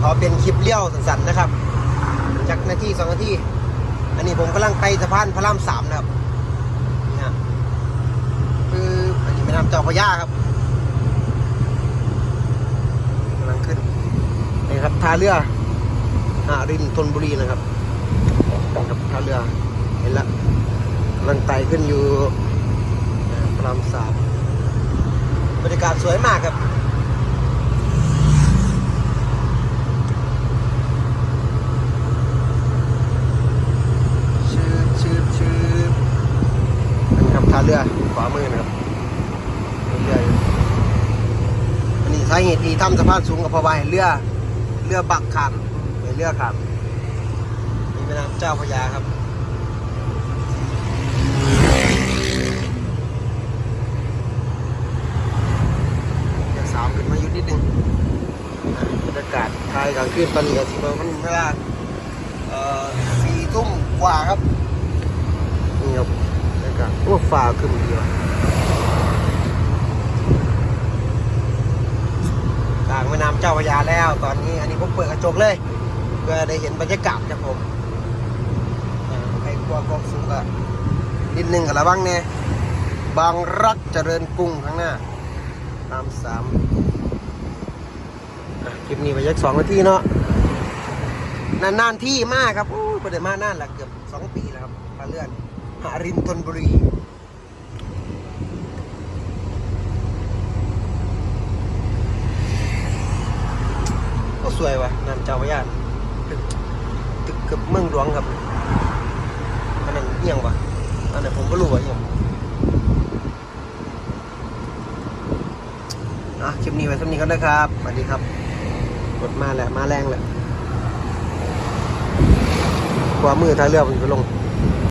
ขอเป็นคลิปเลี้ยวสั้นๆนะครับ จากนาทีสองนาทีอันนี้ผมกำลังไปสะพานพระรามสามนะครับนี่ฮะคืออันนี้แม่น้ำเจ้าพระยาครับกำลังขึ้นนี่ครับท่าเรือหารินธนบุรีนะครับครับท่าเรือเห็นละกำลังไต่ขึ้นอยู่พระรามสามบรรยากาศสวยมากครับ ชืบชืบชืบอันนี้ครับท่า เรือขวามือนะครับเรืออันนี้สาเหตุที่ทำสะพานสูงกับเพาะให้เรือเรือบักขามให้เรือขามนี่แม่น้ำเจ้าพระยาครับจะสาวขึ้นมาอยู่นิดนึงบรรยากาศทายกลางคืนตอนนี้ก็สิบมันเวลาเอ่อสี่ทุ่มกว่าครับ บรรยากาศโอ้ฟ้าขึ้นดีว่ะกลางแม่น้ำเจ้าพระยาแล้ว ตอนนี้อันนี้ผมเปิดกระจกเลยเพื่อได้เห็นบรรยากาศครับผมใครกลัวความสูงก็นิดนึงกับระวังเนี่ยบางรักเจริญกรุงข้างหน้าตามสามคลิปนี้ไปยักสองนาทีเนาะนานๆที่มากครับโอ้ยประเดี๋ยวมานานละเกือบสองปีแล้วครับพาเลื่อน หารินธนบุรีก็สวยว่ะน้ำเจ้าพระยาตึกตึกเกับเมืองหลวงครับอันนั้นเอียงวะอันนั้นผมก็รู้ว่าเอียงอะคลิปนี้ไว้เท่านี้ก็ได้ครับสวัสดีครับกดมาแหละมาแรงแหละขวามือท้ายเรือผมจะลง